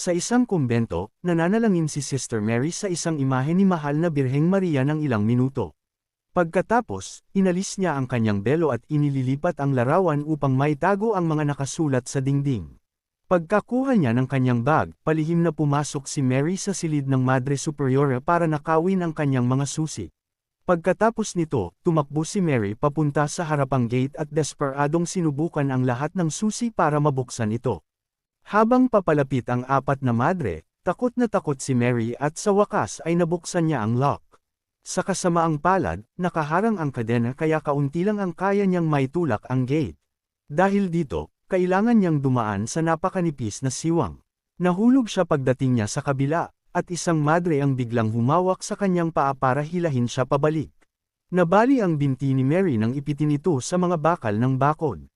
Sa isang kumbento, nananalangin si Sister Mary sa isang imahe ni Mahal na Birheng Maria ng ilang minuto. Pagkatapos, inalis niya ang kanyang belo at inililipat ang larawan upang maitago ang mga nakasulat sa dingding. Pagkakuha niya ng kanyang bag, palihim na pumasok si Mary sa silid ng Madre Superiora para nakawin ang kanyang mga susi. Pagkatapos nito, tumakbo si Mary papunta sa harapang gate at desperadong sinubukan ang lahat ng susi para mabuksan ito. Habang papalapit ang apat na madre, takot na takot si Mary at sa wakas ay nabuksan niya ang lock. Sa kasamaang palad, nakaharang ang kadena kaya kaunti lang ang kaya niyang maitulak ang gate. Dahil dito, kailangan niyang dumaan sa napakanipis na siwang. Nahulog siya pagdating niya sa kabila, at isang madre ang biglang humawak sa kanyang paa para hilahin siya pabalik. Nabali ang binti ni Mary nang ipitin ito sa mga bakal ng bakod.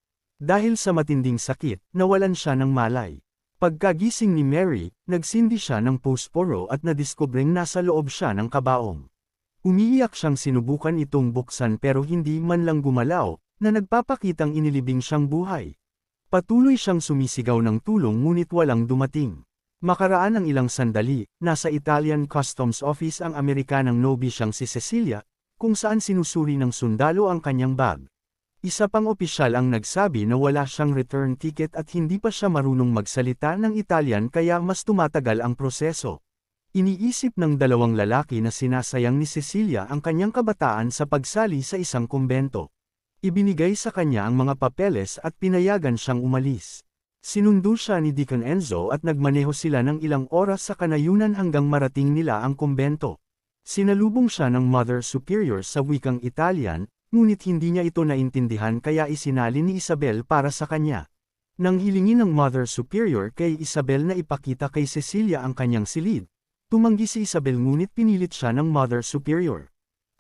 Dahil sa matinding sakit, nawalan siya ng malay. Pagkagising ni Mary, nagsindi siya ng posporo at nadiskubring nasa loob siya ng kabaong. Umiiyak siyang sinubukan itong buksan pero hindi man lang gumalaw, na nagpapakitang inilibing siyang buhay. Patuloy siyang sumisigaw ng tulong ngunit walang dumating. Makaraan ang ilang sandali, nasa Italian Customs Office ang Amerikanang nobi siyang si Cecilia, kung saan sinusuri ng sundalo ang kanyang bag. Isa pang opisyal ang nagsabi na wala siyang return ticket at hindi pa siya marunong magsalita ng Italian kaya mas tumatagal ang proseso. Iniisip ng dalawang lalaki na sinasayang ni Cecilia ang kanyang kabataan sa pagsali sa isang kumbento. Ibinigay sa kanya ang mga papeles at pinayagan siyang umalis. Sinundo siya ni Deacon Enzo at nagmaneho sila ng ilang oras sa kanayunan hanggang marating nila ang kumbento. Sinalubong siya ng Mother Superior sa wikang Italian, ngunit hindi niya ito naintindihan kaya isinali ni Isabel para sa kanya. Nang hilingin ng Mother Superior kay Isabel na ipakita kay Cecilia ang kanyang silid, tumanggi si Isabel ngunit pinilit siya ng Mother Superior.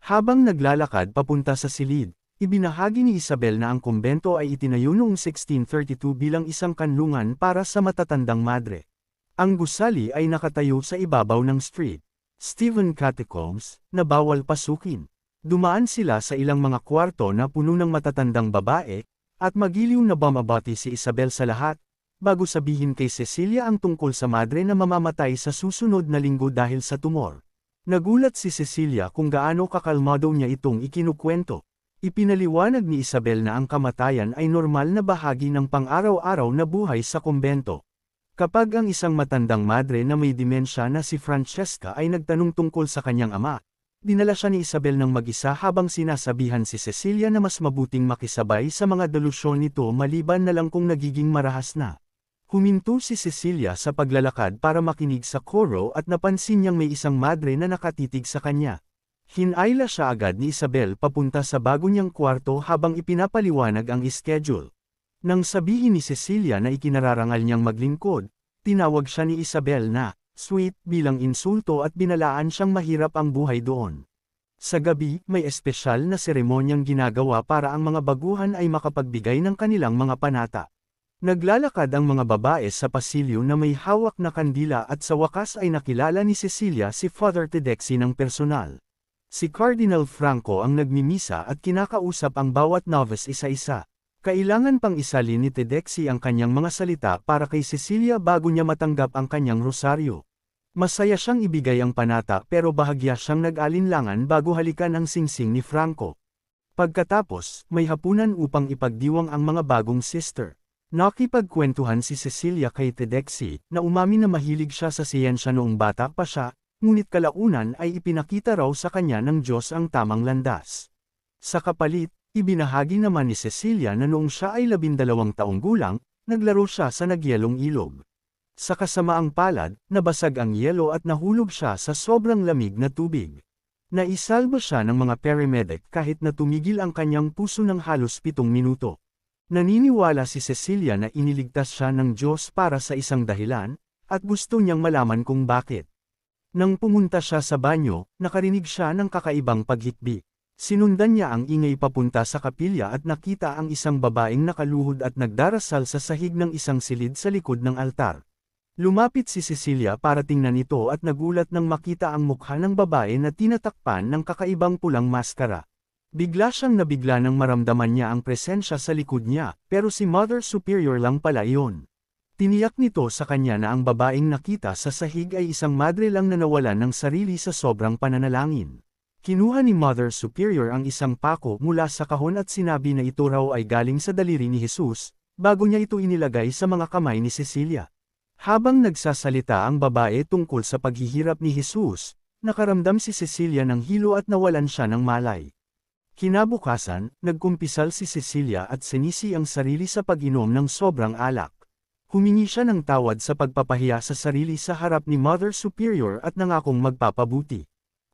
Habang naglalakad papunta sa silid, Ibinahagi ni Isabel na ang kumbento ay itinayo noong 1632 bilang isang kanlungan para sa matatandang madre. Ang gusali ay nakatayo sa ibabaw ng street. Stephen Catacombs, na bawal pasukin. Dumaan sila sa ilang mga kwarto na puno ng matatandang babae, at magiliw na bumabati si Isabel sa lahat, bago sabihin kay Cecilia ang tungkol sa madre na mamamatay sa susunod na linggo dahil sa tumor. Nagulat si Cecilia kung gaano kakalmado niya itong ikinukwento. Ipinaliwanag ni Isabel na ang kamatayan ay normal na bahagi ng pang-araw-araw na buhay sa kumbento. Kapag ang isang matandang madre na may dimensya na si Francesca ay nagtanong tungkol sa kanyang ama, dinala siya ni Isabel ng mag-isa habang sinasabihan si Cecilia na mas mabuting makisabay sa mga delusyon nito maliban na lang kung nagiging marahas na. Huminto si Cecilia sa paglalakad para makinig sa koro at napansin niyang may isang madre na nakatitig sa kanya. Hinayla siya agad ni Isabel papunta sa bago niyang kwarto habang ipinapaliwanag ang schedule. Nang sabihin ni Cecilia na ikinararangal niyang maglingkod, tinawag siya ni Isabel na, sweet, bilang insulto at binalaan siyang mahirap ang buhay doon. Sa gabi, may espesyal na seremonyang ginagawa para ang mga baguhan ay makapagbigay ng kanilang mga panata. Naglalakad ang mga babae sa pasilyo na may hawak na kandila at sa wakas ay nakilala ni Cecilia si Father Tedexi ng personal. Si Cardinal Franco ang nagmimisa at kinakausap ang bawat novice isa-isa. Kailangan pang isalin ni Tedexi ang kanyang mga salita para kay Cecilia bago niya matanggap ang kanyang rosaryo. Masaya siyang ibigay ang panata pero bahagya siyang nag-alinlangan bago halikan ang singsing ni Franco. Pagkatapos, may hapunan upang ipagdiwang ang mga bagong sister. Nakipagkwentuhan si Cecilia kay Tedexi na umami na mahilig siya sa siyensya noong bata pa siya, ngunit kalaunan ay ipinakita raw sa kanya ng Diyos ang tamang landas. Sa kapalit, ibinahagi naman ni Cecilia na noong siya ay labindalawang taong gulang, naglaro siya sa nagyelong ilog. Sa kasamaang palad, nabasag ang yelo at nahulog siya sa sobrang lamig na tubig. Naisalba siya ng mga paramedic kahit na tumigil ang kanyang puso ng halos pitong minuto. Naniniwala si Cecilia na iniligtas siya ng Diyos para sa isang dahilan, at gusto niyang malaman kung bakit. Nang pumunta siya sa banyo, nakarinig siya ng kakaibang paghitbi. Sinundan niya ang ingay papunta sa kapilya at nakita ang isang babaeng nakaluhod at nagdarasal sa sahig ng isang silid sa likod ng altar. Lumapit si Cecilia para tingnan ito at nagulat nang makita ang mukha ng babae na tinatakpan ng kakaibang pulang maskara. Bigla siyang nabigla nang maramdaman niya ang presensya sa likod niya, pero si Mother Superior lang pala iyon. Tiniyak nito sa kanya na ang babaeng nakita sa sahig ay isang madre lang na nawalan ng sarili sa sobrang pananalangin. Kinuha ni Mother Superior ang isang pako mula sa kahon at sinabi na ito raw ay galing sa daliri ni Jesus, bago niya ito inilagay sa mga kamay ni Cecilia. Habang nagsasalita ang babae tungkol sa paghihirap ni Jesus, nakaramdam si Cecilia ng hilo at nawalan siya ng malay. Kinabukasan, nagkumpisal si Cecilia at sinisi ang sarili sa pag-inom ng sobrang alak. Humingi siya ng tawad sa pagpapahiya sa sarili sa harap ni Mother Superior at nangakong magpapabuti.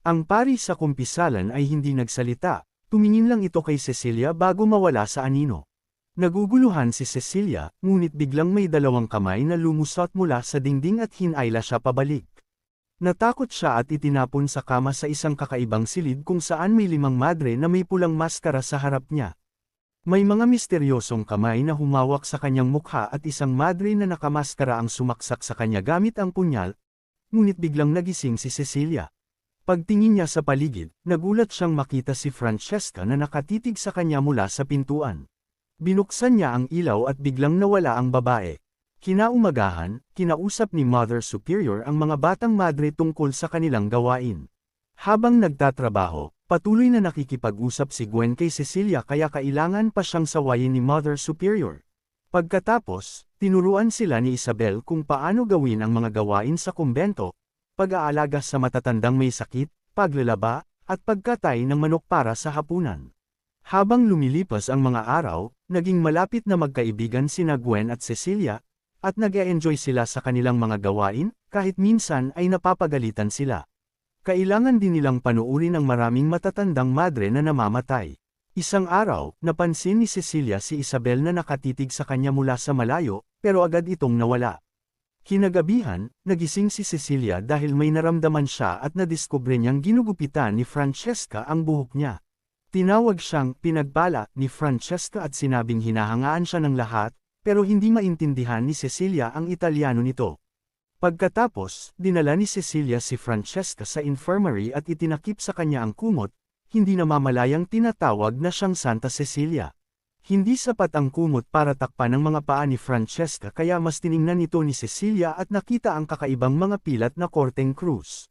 Ang pari sa kumpisalan ay hindi nagsalita, tumingin lang ito kay Cecilia bago mawala sa anino. Naguguluhan si Cecilia, ngunit biglang may dalawang kamay na lumusot mula sa dingding at hinayla siya pabalik. Natakot siya at itinapon sa kama sa isang kakaibang silid kung saan may limang madre na may pulang maskara sa harap niya. May mga misteryosong kamay na humawak sa kanyang mukha at isang madre na nakamaskara ang sumaksak sa kanya gamit ang punyal, ngunit biglang nagising si Cecilia. Pagtingin niya sa paligid, nagulat siyang makita si Francesca na nakatitig sa kanya mula sa pintuan. Binuksan niya ang ilaw at biglang nawala ang babae. Kinaumagahan, kinausap ni Mother Superior ang mga batang madre tungkol sa kanilang gawain. Habang nagtatrabaho, Patuloy na nakikipag-usap si Gwen kay Cecilia kaya kailangan pa siyang sawayin ni Mother Superior. Pagkatapos, tinuruan sila ni Isabel kung paano gawin ang mga gawain sa kumbento, pag-aalaga sa matatandang may sakit, paglalaba, at pagkatay ng manok para sa hapunan. Habang lumilipas ang mga araw, naging malapit na magkaibigan sina Gwen at Cecilia, at nag-e-enjoy sila sa kanilang mga gawain, kahit minsan ay napapagalitan sila. Kailangan din nilang panuurin ang maraming matatandang madre na namamatay. Isang araw, napansin ni Cecilia si Isabel na nakatitig sa kanya mula sa malayo, pero agad itong nawala. Kinagabihan, nagising si Cecilia dahil may naramdaman siya at nadiskubre niyang ginugupitan ni Francesca ang buhok niya. Tinawag siyang pinagpala ni Francesca at sinabing hinahangaan siya ng lahat, pero hindi maintindihan ni Cecilia ang Italiano nito. Pagkatapos, dinala ni Cecilia si Francesca sa infirmary at itinakip sa kanya ang kumot, hindi na mamalayang tinatawag na siyang Santa Cecilia. Hindi sapat ang kumot para takpan ang mga paa ni Francesca kaya mas tiningnan ito ni Cecilia at nakita ang kakaibang mga pilat na korteng krus.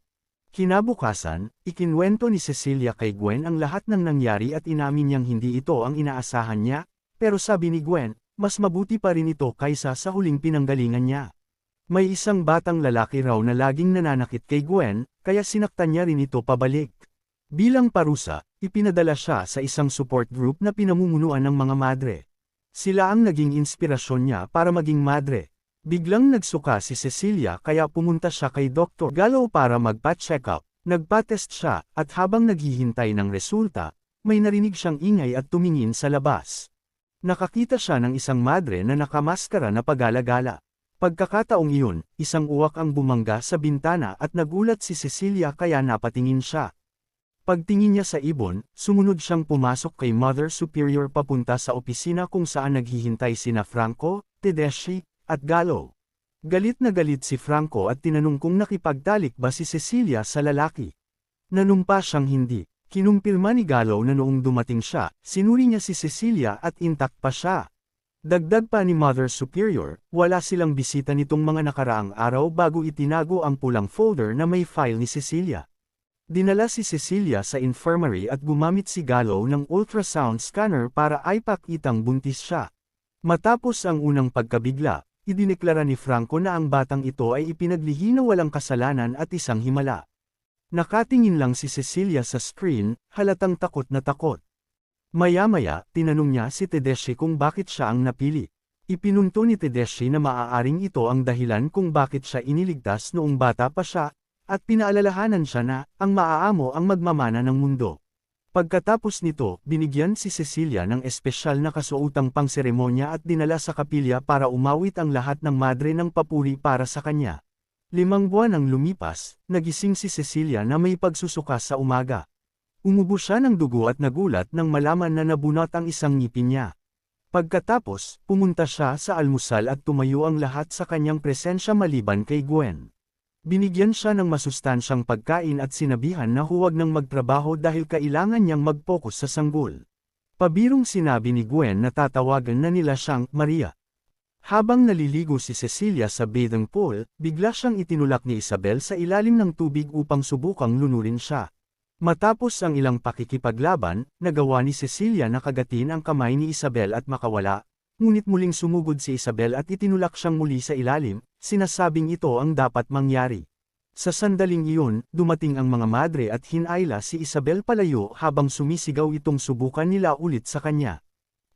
Kinabukasan, ikinwento ni Cecilia kay Gwen ang lahat ng nangyari at inamin niyang hindi ito ang inaasahan niya, pero sabi ni Gwen, mas mabuti pa rin ito kaysa sa huling pinanggalingan niya. May isang batang lalaki raw na laging nananakit kay Gwen, kaya sinaktan niya rin ito pabalik. Bilang parusa, ipinadala siya sa isang support group na pinamumunuan ng mga madre. Sila ang naging inspirasyon niya para maging madre. Biglang nagsuka si Cecilia kaya pumunta siya kay Dr. Gallo para magpa-check up. Nagpa-test siya, at habang naghihintay ng resulta, may narinig siyang ingay at tumingin sa labas. Nakakita siya ng isang madre na nakamaskara na pagalagala. Pagkakataong iyon, isang uwak ang bumangga sa bintana at nagulat si Cecilia kaya napatingin siya. Pagtingin niya sa ibon, sumunod siyang pumasok kay Mother Superior papunta sa opisina kung saan naghihintay sina Franco, Tedeschi, at Gallo. Galit na galit si Franco at tinanong kung nakipagtalik ba si Cecilia sa lalaki. Nanumpa siyang hindi. Kinumpirma ni Gallo na noong dumating siya, sinuri niya si Cecilia at intact pa siya. Dagdag pa ni Mother Superior, wala silang bisita nitong mga nakaraang araw bago itinago ang pulang folder na may file ni Cecilia. Dinala si Cecilia sa infirmary at gumamit si Gallo ng ultrasound scanner para ipakitang buntis siya. Matapos ang unang pagkabigla, idineklara ni Franco na ang batang ito ay ipinaglihi na walang kasalanan at isang himala. Nakatingin lang si Cecilia sa screen, halatang takot na takot. Maya-maya, tinanong niya si Tedeschi kung bakit siya ang napili. Ipinunto ni Tedeschi na maaaring ito ang dahilan kung bakit siya iniligtas noong bata pa siya, at pinaalalahanan siya na, ang maaamo ang magmamana ng mundo. Pagkatapos nito, binigyan si Cecilia ng espesyal na kasuotang pangseremonya at dinala sa kapilya para umawit ang lahat ng madre ng papuri para sa kanya. Limang buwan ang lumipas, nagising si Cecilia na may pagsusuka sa umaga. Umubo siya ng dugo at nagulat nang malaman na nabunot ang isang ngipin niya. Pagkatapos, pumunta siya sa almusal at tumayo ang lahat sa kanyang presensya maliban kay Gwen. Binigyan siya ng masustansyang pagkain at sinabihan na huwag nang magtrabaho dahil kailangan niyang mag-focus sa sanggol. Pabirong sinabi ni Gwen na tatawagan na nila siyang Maria. Habang naliligo si Cecilia sa bathing pool, bigla siyang itinulak ni Isabel sa ilalim ng tubig upang subukang lunurin siya. Matapos ang ilang pakikipaglaban, nagawa ni Cecilia na kagatin ang kamay ni Isabel at makawala, ngunit muling sumugod si Isabel at itinulak siyang muli sa ilalim, sinasabing ito ang dapat mangyari. Sa sandaling iyon, dumating ang mga madre at hinayla si Isabel palayo habang sumisigaw itong subukan nila ulit sa kanya.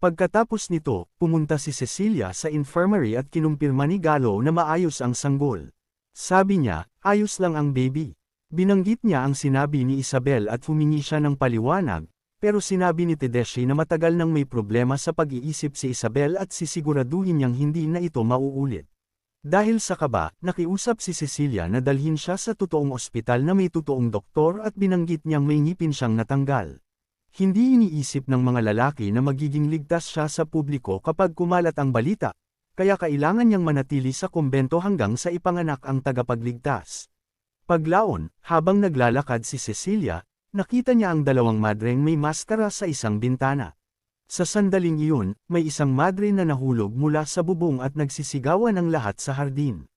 Pagkatapos nito, pumunta si Cecilia sa infirmary at kinumpirma ni Galo na maayos ang sanggol. Sabi niya, ayos lang ang baby. Binanggit niya ang sinabi ni Isabel at humingi siya ng paliwanag, pero sinabi ni Tedeschi na matagal nang may problema sa pag-iisip si Isabel at sisiguraduhin niyang hindi na ito mauulit. Dahil sa kaba, nakiusap si Cecilia na dalhin siya sa totoong ospital na may totoong doktor at binanggit niyang may ngipin siyang natanggal. Hindi iniisip ng mga lalaki na magiging ligtas siya sa publiko kapag kumalat ang balita, kaya kailangan niyang manatili sa kumbento hanggang sa ipanganak ang tagapagligtas. Paglaon, habang naglalakad si Cecilia, nakita niya ang dalawang madreng may maskara sa isang bintana. Sa sandaling iyon, may isang madre na nahulog mula sa bubong at nagsisigawan ang lahat sa hardin.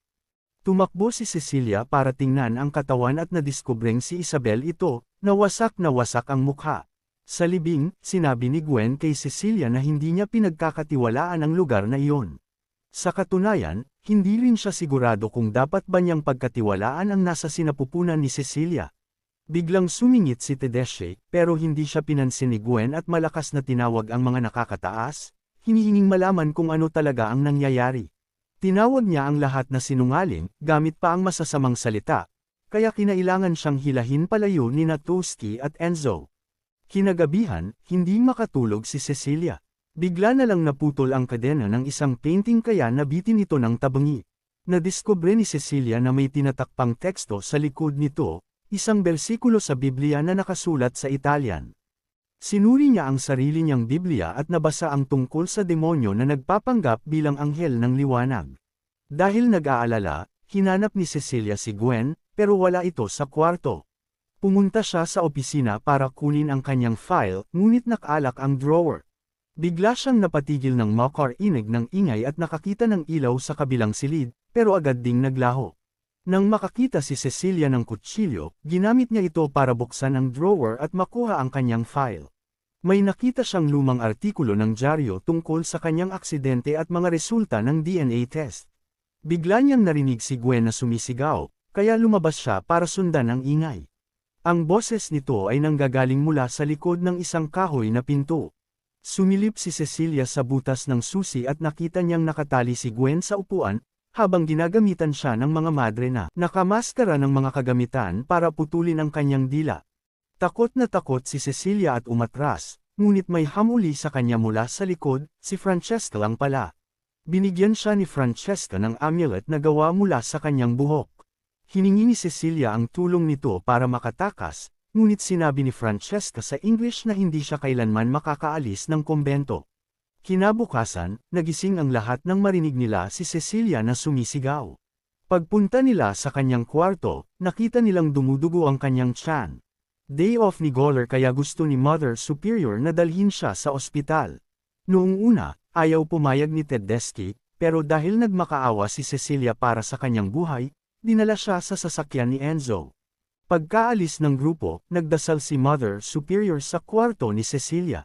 Tumakbo si Cecilia para tingnan ang katawan at nadiskubreng si Isabel ito, na wasak na wasak ang mukha. Sa libing, sinabi ni Gwen kay Cecilia na hindi niya pinagkakatiwalaan ang lugar na iyon. Sa katunayan, hindi rin siya sigurado kung dapat ba niyang pagkatiwalaan ang nasa sinapupunan ni Cecilia. Biglang sumingit si Tedeschi, pero hindi siya pinansin ni Gwen at malakas na tinawag ang mga nakakataas, hinihinging malaman kung ano talaga ang nangyayari. Tinawag niya ang lahat na sinungaling, gamit pa ang masasamang salita, kaya kinailangan siyang hilahin palayo ni Natowski at Enzo. Kinagabihan, hindi makatulog si Cecilia. Bigla na lang naputol ang kadena ng isang painting kaya nabitin ito ng tabangi. Nadiskubre ni Cecilia na may tinatakpang teksto sa likod nito, isang bersikulo sa Biblia na nakasulat sa Italian. Sinuri niya ang sarili niyang Biblia at nabasa ang tungkol sa demonyo na nagpapanggap bilang anghel ng liwanag. Dahil nag-aalala, hinanap ni Cecilia si Gwen, pero wala ito sa kwarto. Pumunta siya sa opisina para kunin ang kanyang file, ngunit nakalak ang drawer. Bigla siyang napatigil ng makarinig ng ingay at nakakita ng ilaw sa kabilang silid, pero agad ding naglaho. Nang makakita si Cecilia ng kutsilyo, ginamit niya ito para buksan ang drawer at makuha ang kanyang file. May nakita siyang lumang artikulo ng dyaryo tungkol sa kanyang aksidente at mga resulta ng DNA test. Bigla niyang narinig si Gwen na sumisigaw, kaya lumabas siya para sundan ang ingay. Ang boses nito ay nanggagaling mula sa likod ng isang kahoy na pinto. Sumilip si Cecilia sa butas ng susi at nakita niyang nakatali si Gwen sa upuan, habang ginagamitan siya ng mga madre na nakamaskara ng mga kagamitan para putulin ang kanyang dila. Takot na takot si Cecilia at umatras, ngunit may hamuli sa kanya mula sa likod, si Francesca lang pala. Binigyan siya ni Francesca ng amulet na gawa mula sa kanyang buhok. Hiningi ni Cecilia ang tulong nito para makatakas, ngunit sinabi ni Francesca sa English na hindi siya kailanman makakaalis ng kumbento. Kinabukasan, nagising ang lahat nang marinig nila si Cecilia na sumisigaw. Pagpunta nila sa kanyang kwarto, nakita nilang dumudugo ang kanyang tiyan. Day off ni Goller kaya gusto ni Mother Superior na dalhin siya sa ospital. Noong una, ayaw pumayag ni Tedeschi, pero dahil nagmakaawa si Cecilia para sa kanyang buhay, dinala siya sa sasakyan ni Enzo. Pagkaalis ng grupo, nagdasal si Mother Superior sa kwarto ni Cecilia.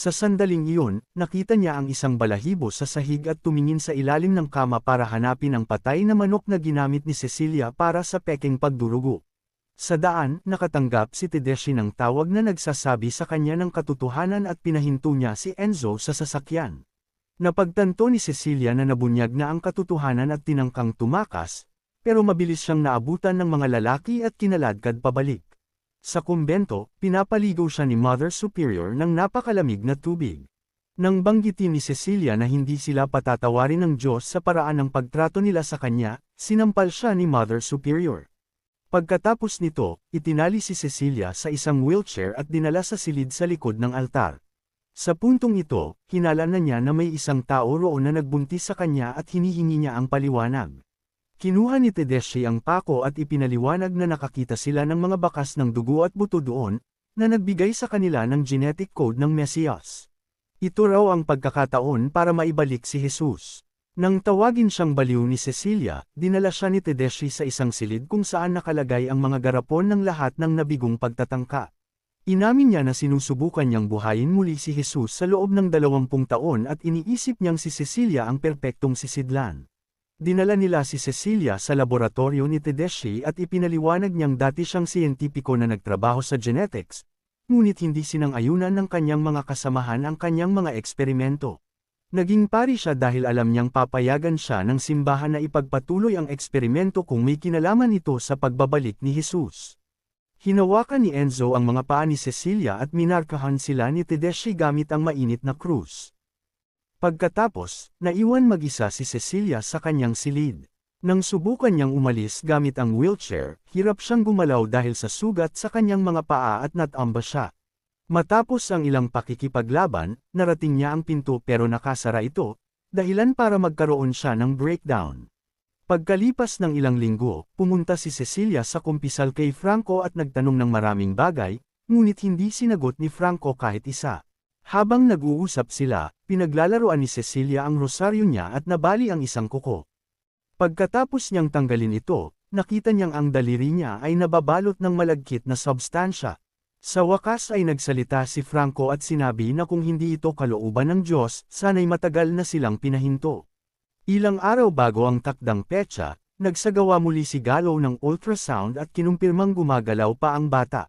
Sa sandaling iyon, nakita niya ang isang balahibo sa sahig at tumingin sa ilalim ng kama para hanapin ang patay na manok na ginamit ni Cecilia para sa peking pagdurugo. Sa daan, nakatanggap si Tedeschi ng tawag na nagsasabi sa kanya ng katotohanan at pinahinto niya si Enzo sa sasakyan. Napagtanto ni Cecilia na nabunyag na ang katotohanan at tinangkang tumakas, pero mabilis siyang naabutan ng mga lalaki at kinaladkad pabalik. Sa kumbento, pinapaligaw siya ni Mother Superior ng napakalamig na tubig. Nang banggitin ni Cecilia na hindi sila patatawarin ng Diyos sa paraan ng pagtrato nila sa kanya, sinampal siya ni Mother Superior. Pagkatapos nito, itinali si Cecilia sa isang wheelchair at dinala sa silid sa likod ng altar. Sa puntong ito, hinala na niya na may isang tao roon na nagbuntis sa kanya at hinihingi niya ang paliwanag. Kinuha ni Tedeschi ang pako at ipinaliwanag na nakakita sila ng mga bakas ng dugo at buto doon, na nagbigay sa kanila ng genetic code ng Mesias. Ito raw ang pagkakataon para maibalik si Jesus. Nang tawagin siyang baliw ni Cecilia, dinala siya ni Tedeschi sa isang silid kung saan nakalagay ang mga garapon ng lahat ng nabigong pagtatangka. Inamin niya na sinusubukan niyang buhayin muli si Jesus sa loob ng dalawampung taon at iniisip niyang si Cecilia ang perpektong sisidlan. Dinala nila si Cecilia sa laboratorio ni Tedeschi at ipinaliwanag niyang dati siyang siyentipiko na nagtrabaho sa genetics, ngunit hindi sinang-ayunan ng kanyang mga kasamahan ang kanyang mga eksperimento. Naging pari siya dahil alam niyang papayagan siya ng simbahan na ipagpatuloy ang eksperimento kung may kinalaman ito sa pagbabalik ni Jesus. Hinawakan ni Enzo ang mga paa ni Cecilia at minarkahan sila ni Tedeschi gamit ang mainit na krus. Pagkatapos, naiwan mag-isa si Cecilia sa kanyang silid. Nang subukan niyang umalis gamit ang wheelchair, hirap siyang gumalaw dahil sa sugat sa kanyang mga paa at natamba siya. Matapos ang ilang pakikipaglaban, narating niya ang pinto pero nakasara ito, dahilan para magkaroon siya ng breakdown. Pagkalipas ng ilang linggo, pumunta si Cecilia sa kumpisal kay Franco at nagtanong ng maraming bagay, ngunit hindi sinagot ni Franco kahit isa. Habang nag-uusap sila, pinaglalaroan ni Cecilia ang rosaryo niya at nabali ang isang kuko. Pagkatapos niyang tanggalin ito, nakita niyang ang daliri niya ay nababalot ng malagkit na substansya, sa wakas ay nagsalita si Franco at sinabi na kung hindi ito kalooban ng Diyos, sana'y matagal na silang pinahinto. Ilang araw bago ang takdang petsa, nagsagawa muli si Gallo ng ultrasound at kinumpirmang gumagalaw pa ang bata.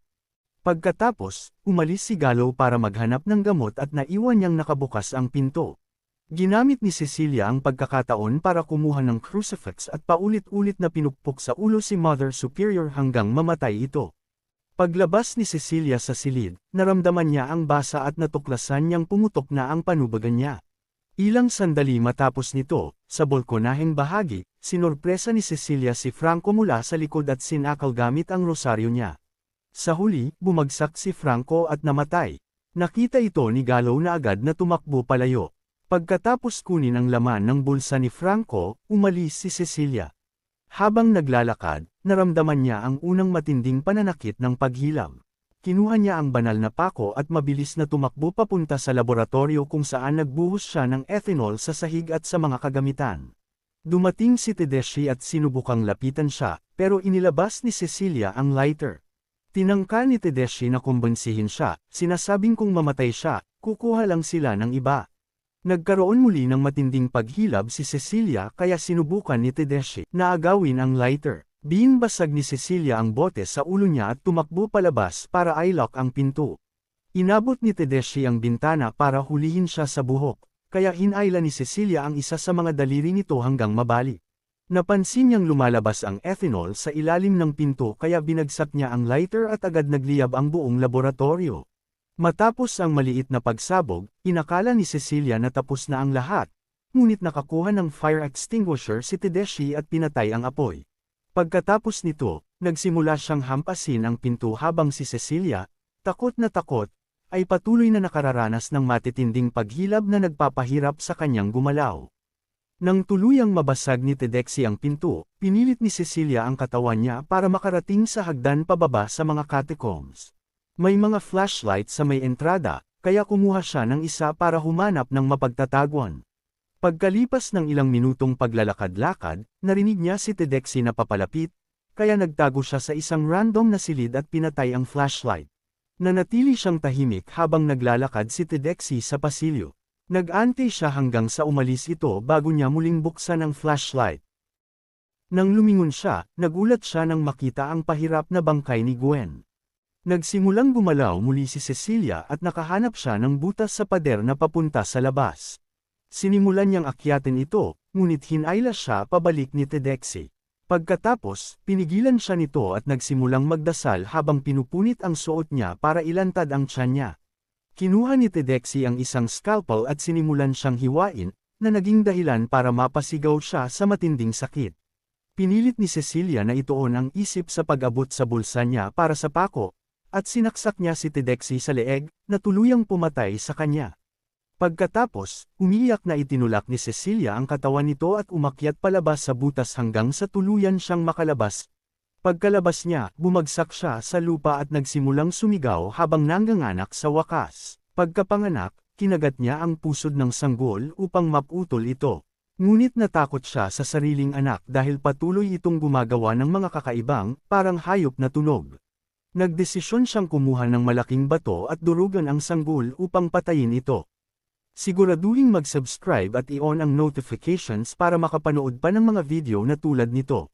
Pagkatapos, umalis si Gallo para maghanap ng gamot at naiwan niyang nakabukas ang pinto. Ginamit ni Cecilia ang pagkakataon para kumuha ng crucifix at paulit-ulit na pinukpok sa ulo si Mother Superior hanggang mamatay ito. Paglabas ni Cecilia sa silid, naramdaman niya ang basa at natuklasan niyang pumutok na ang panubagan niya. Ilang sandali matapos nito, sa bolkonaheng bahagi, sinurpresa ni Cecilia si Franco mula sa likod at sinakal gamit ang rosaryo niya. Sa huli, bumagsak si Franco at namatay. Nakita ito ni Galo na agad na tumakbo palayo. Pagkatapos kunin ang laman ng bulsa ni Franco, umalis si Cecilia. Habang naglalakad, naramdaman niya ang unang matinding pananakit ng paghilab. Kinuha niya ang banal na pako at mabilis na tumakbo papunta sa laboratorio kung saan nagbuhos siya ng ethanol sa sahig at sa mga kagamitan. Dumating si Tedeschi at sinubukang lapitan siya, pero inilabas ni Cecilia ang lighter. Tinangka ni Tedeschi na kumbansihin siya, sinasabing kung mamatay siya, kukuha lang sila ng iba. Nagkaroon muli ng matinding paghilab si Cecilia kaya sinubukan ni Tedeschi na agawin ang lighter. Binbasag ni Cecilia ang bote sa ulo niya at tumakbo palabas para i-lock ang pinto. Inabot ni Tedeschi ang bintana para hulihin siya sa buhok, kaya hinayla ni Cecilia ang isa sa mga daliri nito hanggang mabali. Napansin niyang lumalabas ang ethanol sa ilalim ng pinto kaya binagsak niya ang lighter at agad nagliyab ang buong laboratorio. Matapos ang maliit na pagsabog, inakala ni Cecilia na tapos na ang lahat, ngunit nakakuha ng fire extinguisher si Tedeschi at pinatay ang apoy. Pagkatapos nito, nagsimula siyang hampasin ang pinto habang si Cecilia, takot na takot, ay patuloy na nakararanas ng matitinding paghilab na nagpapahirap sa kanyang gumalaw. Nang tuluyang mabasag ni Tedexi ang pinto, pinilit ni Cecilia ang katawan niya para makarating sa hagdan pababa sa mga catacombs. May mga flashlight sa may entrada, kaya kumuha siya ng isa para humanap ng mapagtatagwan. Pagkalipas ng ilang minutong paglalakad-lakad, narinig niya si Tedexi na papalapit, kaya nagtago siya sa isang random na silid at pinatay ang flashlight. Nanatili siyang tahimik habang naglalakad si Tedexi sa pasilyo. Nag-ante siya hanggang sa umalis ito bago niya muling buksan ang flashlight. Nang lumingon siya, nagulat siya nang makita ang pahirap na bangkay ni Gwen. Nagsimulang gumalaw muli si Cecilia at nakahanap siya ng butas sa pader na papunta sa labas. Sinimulan niyang akyatin ito, ngunit hinayla siya pabalik ni Tedexi. Pagkatapos, pinigilan siya nito at nagsimulang magdasal habang pinupunit ang suot niya para ilantad ang tiyan niya. Kinuha ni Tedexi ang isang scalpel at sinimulan siyang hiwain, na naging dahilan para mapasigaw siya sa matinding sakit. Pinilit ni Cecilia na ituon ang isip sa pag-abot sa bulsa niya para sa pako, at sinaksak niya si Tedexi sa leeg, na tuluyang pumatay sa kanya. Pagkatapos, umiyak na itinulak ni Cecilia ang katawan nito at umakyat palabas sa butas hanggang sa tuluyan siyang makalabas. Pagkalabas niya, bumagsak siya sa lupa at nagsimulang sumigaw habang nangganganak sa wakas. Pagkapanganak, kinagat niya ang pusod ng sanggol upang maputol ito. Ngunit natakot siya sa sariling anak dahil patuloy itong gumagawa ng mga kakaibang, parang hayop na tunog. Nagdesisyon siyang kumuha ng malaking bato at durugan ang sanggol upang patayin ito. Siguraduhin mag-subscribe at i-on ang notifications para makapanood pa ng mga video na tulad nito.